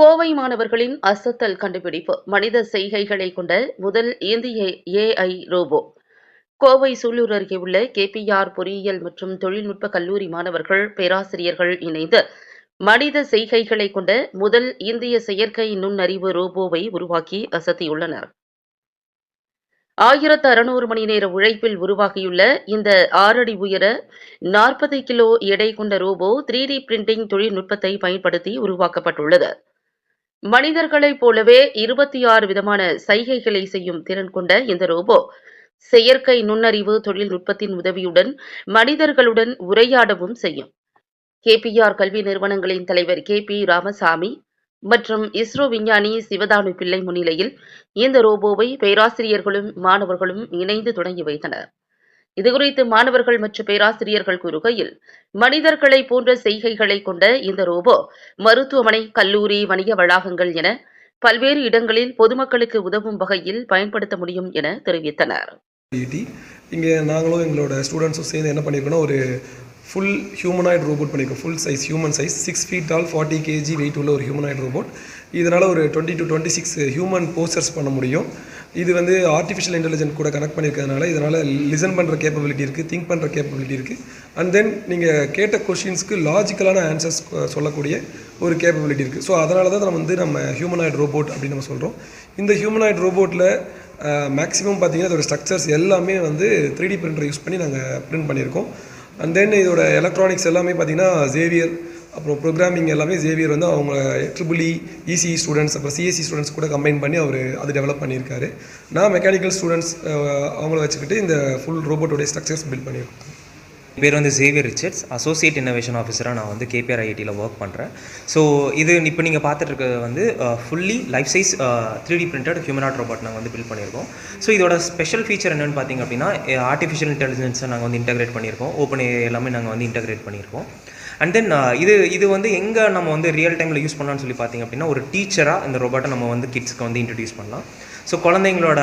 கோவை மாணவர்களின் அசத்தல் கண்டுபிடிப்பு. மனித செய்கைகளை கொண்ட முதல் இந்திய ஏஐ ரோபோ. கோவை சூலூர் அருகே உள்ள கேபிஆர் பொறியியல் மற்றும் தொழில்நுட்ப கல்லூரி மாணவர்கள் பேராசிரியர்கள் இணைந்து மனித செய்கைகளை கொண்ட முதல் இந்திய செயற்கை நுண்ணறிவு ரோபோவை உருவாக்கி அசத்தியுள்ளனர். ஆயிரத்து அறுநூறு மணி நேர உழைப்பில் உருவாகியுள்ள இந்த ஆறடி உயர நாற்பது கிலோ எடை கொண்ட ரோபோ த்ரீ டி பிரிண்டிங் தொழில்நுட்பத்தை பயன்படுத்தி உருவாக்கப்பட்டுள்ளது. மனிதர்களைப் போலவே இருபத்தி ஆறு விதமான சைகைகளை செய்யும் திறன் கொண்ட இந்த ரோபோ செயற்கை நுண்ணறிவு தொழில்நுட்பத்தின் உதவியுடன் மனிதர்களுடன் உரையாடவும் செய்யும். கேபிஆர் கல்வி நிறுவனங்களின் தலைவர் கே பி ராமசாமி மற்றும் இஸ்ரோ விஞ்ஞானி சிவதானு பிள்ளை முன்னிலையில் இந்த ரோபோவை பேராசிரியர்களும் மாணவர்களும் இணைந்து தொடங்கி வைத்தனர். இதுகுறித்து மாணவர்கள் மற்றும் பேராசிரியர்கள் கூறுகையில் மனிதர்களை போன்ற செய்கைகளை கொண்ட இந்த ரோபோ மருத்துவமனை கல்லூரி வணிக வளாகங்கள் என பல்வேறு இடங்களில் பொதுமக்களுக்கு உதவும் வகையில் பயன்படுத்த முடியும் என தெரிவித்தனர். இங்கே நாங்களும் எங்களோட ஸ்டூடெண்ட்ஸும் சேர்ந்து என்ன பண்ணியிருக்கோம்னா ஒரு ஃபுல் ஹியூமனாய்டு ரோபோட் பண்ணியிருக்கோம் full size human size six feet all forty KG weight உள்ள ஒரு ஹியூமனாய்டு ரோபோட் இதனால் ஒரு twenty to twenty six human postures பண்ண முடியும். இது வந்து ஆர்டிஃபிஷியல் இன்டெலிஜென்ட் கூட கனெக்ட் பண்ணியிருக்கிறதுனால இதனால் லிசன் பண்ணுற கேப்பபிலிட்டி இருக்குது திங்க் பண்ணுற கேப்பபிலிட்டி இருக்குது அண்ட் தென் நீங்கள் கேட்ட கொஷின்ஸ்க்கு லாஜிக்கலான ஆன்சர்ஸ் சொல்லக்கூடிய ஒரு கேப்பபிலிட்டி இருக்குது ஸோ அதனால தான் நம்ம வந்து நம்ம ஹியூமனாய்டு ரோபோட் அப்படின்னு நம்ம சொல்கிறோம் இந்த ஹியூமனாய்டு ரோபோட்டில் மேக்ஸிமம் பார்த்தீங்கன்னா இதோட ஸ்ட்ரக்சர்ஸ் எல்லாமே வந்து த்ரீ டி பிரிண்டர் யூஸ் பண்ணி நாங்கள் பிரிண்ட் பண்ணியிருக்கோம். அண்ட் தென் இதோட எலக்ட்ரானிக்ஸ் எல்லாமே பார்த்தீங்கன்னா ஜேவியர் அப்புறம் ப்ரோக்ராமிங் எல்லாமே ஜேவியர் வந்து அவங்க ட்ரிபிள் இசி ஸ்டூடெண்ட்ஸ் அப்புறம் சிஎஸ்சி ஸ்டூடெண்ட்ஸ் கூட கம்பைன் பண்ணி அவர் அது டெவலப் பண்ணியிருக்காரு. நான் மெக்கானிக்கல் ஸ்டூடெண்ட்ஸ் அவங்கள வச்சுக்கிட்டு இந்த ஃபுல் ரோபோட்டோடைய ஸ்ட்ரக்சர்ஸ் பில்ட் பண்ணியிருக்கோம். பேர் வந்து ஜேவியர் ரிச்சர்ட்ஸ் அசோசியேட் இன்னோவேஷன் ஆஃபீஸராக நான் வந்து கேபிஆர் ஐஐடியில் ஒர்க் பண்ணுறேன் ஸோ இது இப்போ நீங்கள் பார்த்துட்டு இருக்கிறது வந்து fully life size three D printed humanoid robot நாங்கள் வந்து பில்ட் பண்ணியிருக்கோம். ஸோ இதோட ஸ்பெஷல் ஃபீச்சர் என்னென்னு பார்த்தீங்க அப்படின்னா ஆர்டிஃபிஷியல் இன்டெலிஜென்ஸை நாங்கள் வந்து இன்டகிரேட் பண்ணியிருக்கோம். ஓப்பன் எல்லாமே நாங்கள் வந்து இன்டகிரேட் பண்ணியிருக்கோம். அண்ட் தென் uh, இது இது வந்து எங்கே நம்ம வந்து ரியல் டைமில் யூஸ் பண்ணலாம்னு சொல்லி பார்த்தீங்க அப்படின்னா ஒரு டீச்சராக இந்த ரோபோட்டை நம்ம வந்து கிட்ஸ்க்கு வந்து இன்ட்ரடியூஸ் பண்ணலாம். ஸோ குழந்தைங்களோட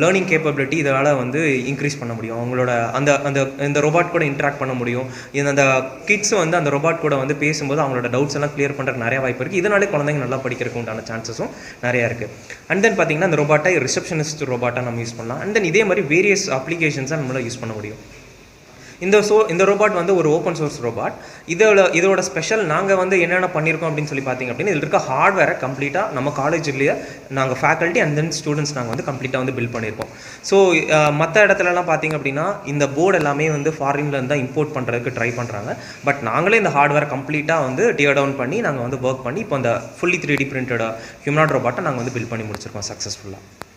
லேர்னிங் கேப்பபிலிட்டி இதனால் வந்து இன்க்ரீஸ் பண்ண முடியும். அவங்களோட அந்த அந்த இந்த ரோபாட் கூட இன்ட்ராக்ட் பண்ண முடியும். இந்த அந்த கிட்ஸ் வந்து அந்த ரோபாட் கூட வந்து பேசும்போது அவங்களோட டவுட்ஸ் எல்லாம் கிளியர் பண்ணுறதுக்கு நிறைய வாய்ப்பு இருக்குது இதனாலே குழந்தைங்க நல்லா படிக்கிறதுக்கு உண்டான சான்சஸும் நிறையா இருக்குது அண்ட் தென் பார்த்தீங்கன்னா அந்த ரோபாட்டை ரிசப்ஷனிஸ்ட் ரோபாட்டாக நம்ம யூஸ் பண்ணலாம். அண்ட் தென் இதே மாதிரி வேரியஸ் அப்ளிகேஷன்ஸாக நம்மளால் யூஸ் பண்ண முடியும். இந்த சோ இந்த ரோபாட் வந்து ஒரு ஓப்பன் சோர்ஸ் ரோபாட் இதோட இதோட ஸ்பெஷல் நாங்கள் வந்து என்னென்ன பண்ணியிருக்கோம் அப்படின்னு சொல்லி பார்த்தீங்க அப்படின்னா இதில் இருக்க ஹார்ட்வேரை கம்ப்ளீட்டாக நம்ம காலேஜ்லேயே நாங்கள் ஃபேக்கல்ட்டி அண்ட் தென் ஸ்டூடெண்ட்ஸ் நாங்கள் வந்து கம்ப்ளீட்டாக வந்து பில்ட் பண்ணியிருக்கோம் ஸோ மற்ற இடத்துலலாம் பார்த்தீங்க அப்படின்னா இந்த போர்டு எல்லாமே வந்து ஃபாரின்லேருந்து தான் இம்போர்ட் பண்ணுறதுக்கு ட்ரை பண்ணுறாங்க பட் நாங்களே இந்த ஹார்ட்வேர் கம்ப்ளீட்டாக வந்து டியர் டவுன் பண்ணி நாங்கள் வந்து ஒர்க் பண்ணி இப்போ அந்த fully three D printed humanoid ரோபாட்டை நாங்கள் வந்து பில்ட் பண்ணி முடிச்சிருக்கோம் சக்ஸஸ்ஃபுல்லாக